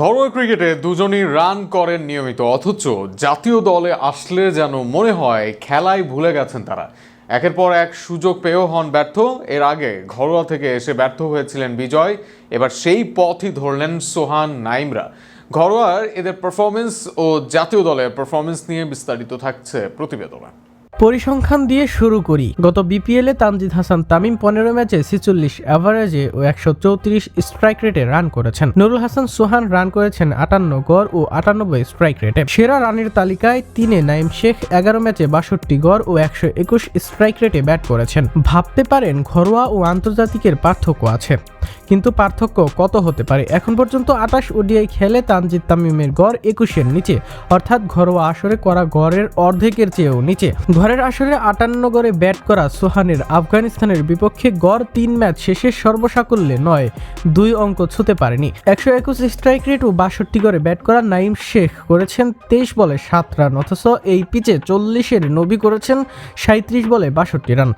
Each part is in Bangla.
ঘরোয়া ক্রিকেটে দুজনই রান করেন নিয়মিত, অথচ জাতীয় দলে আসলে যেন মনে হয় খেলায় ভুলে গেছেন তারা। একের পর এক সুযোগ পেয়েও হন ব্যর্থ। এর আগে ঘরোয়া থেকে এসে ব্যর্থ হয়েছিলেন বিজয়। এবার সেই পথই ধরলেন সোহান নাইমরা। ঘরোয়ার এদের পারফরমেন্স ও জাতীয় দলের পারফরমেন্স নিয়ে বিস্তারিত থাকছে প্রতিবেদনে। পরিসংখ্যান দিয়ে শুরু করি। গত বিপিএল এ তানজিদ হাসান তামিম পনেরো ম্যাচে ছেচল্লিশ অ্যাভারেজে ও একশো চৌত্রিশ স্ট্রাইক রেটে রান করেছেন। নুরুল হাসান সোহান রান করেছেন আটান্ন গড় ও আটানব্বই স্ট্রাইক রেটে সেরা রানের তালিকায় তিনে নাইম শেখ, এগারো ম্যাচে বাষট্টি গড় ও একশো একুশ স্ট্রাইক রেটে ব্যাট করেছেন। ভাবতে পারেন ঘরোয়া ও আন্তর্জাতিকের পার্থক্য আছে। কিন্তু পার্থক্য কত হতে পারে? এখন পর্যন্ত আটাশ ওডিআই খেলে তানজিদ তামিমের গড় একুশের নিচে, অর্থাৎ ঘরোয়া আসরে করা গড়ের অর্ধেকের চেয়েও নিচে। ঘরের আসরে আটান্ন গড়ে ব্যাট করা সোহানের আফগানিস্তানের বিপক্ষে গড় তিন ম্যাচ শেষে সর্বসাকুল্যে নয়, দুই অঙ্ক ছুতে পারেনি। একশো একুশ স্ট্রাইক রেট ও বাষট্টি গড়ে ব্যাট করা নাইম শেখ করেছেন তেইশ বলে সাত রান, অথচ এই পিচে চল্লিশের নবী করেছেন সাঁত্রিশ বলে বাষট্টি রান।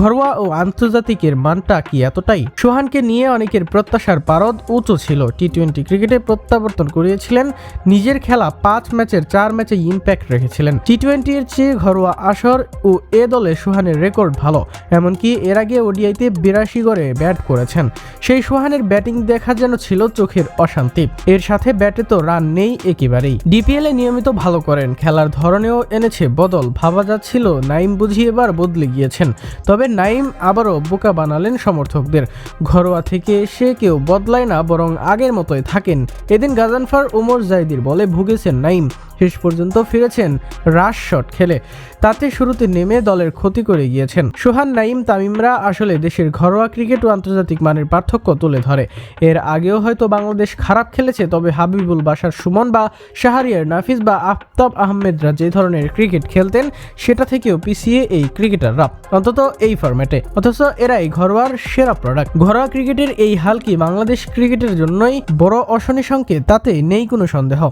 ঘরোয়া ও আন্তর্জাতিকের মানটা কি এতটাই? সোহানকে নিয়ে অনেকের প্রত্যাশার পারদ উঁচু ছিল। টি টোয়েন্টি ক্রিকেটে প্রত্যাবর্তন করিয়েছিলেন, নিজের খেলা পাঁচ ম্যাচের চার ম্যাচে ইম্প্যাক্ট রেখেছিলেন। টি টোয়েন্টির চেয়ে ঘরোয়া আসর ও এ দলে সোহানের রেকর্ড ভালো, এমনকি এর আগে ওডিআইতে বিরাশি গড়ে ব্যাট করেছেন। সেই সোহানের ব্যাটিং দেখা যেন ছিল চোখের অশান্তি। এর সাথে ব্যাটে তো রান নেই একেবারেই। ডিপিএল এ নিয়মিত ভালো করেন, খেলার ধরনেও এনেছে বদল। ভাবা যাচ্ছিল নাইম বুঝি এবার বদলে গিয়েছেন। তবে নাইম আবারও বোকা বানালেন সমর্থকদের। ঘরোয়া থেকে সে কেউ বদলায় না, বরং আগের মতোই থাকেন। এদিন গাজানফার ওমর জাইদির বলে ভুগেছেন নাইম শেষ পর্যন্ত ফিরেছেন রাশ শট খেলে। তাতে শুরুতে নেমে দলের ক্ষতি করে গিয়েছেন। সোহান নাইম তামিমরা আসলে দেশের ঘরোয়া ক্রিকেট ও আন্তর্জাতিক মানের পার্থক্য তুলে ধরে। এর আগেও হয়তো বাংলাদেশ খারাপ খেলেছে, তবে হাবিবুল বাসার সুমন বা শাহরিয়ার নাফিস বা আফতাব আহমেদরা যে ধরনের ক্রিকেট খেলতেন, সেটা থেকেও পিছিয়ে এই ক্রিকেটাররা। অন্তত এই ফরম্যাটে। অথচ এরাই ঘরোয়ার সেরা প্রোডাক্ট ঘরোয়া ক্রিকেটের এই হাল কি বাংলাদেশ ক্রিকেটের জন্যই বড় অশনি সংকেত, তাতে নেই কোনো সন্দেহ।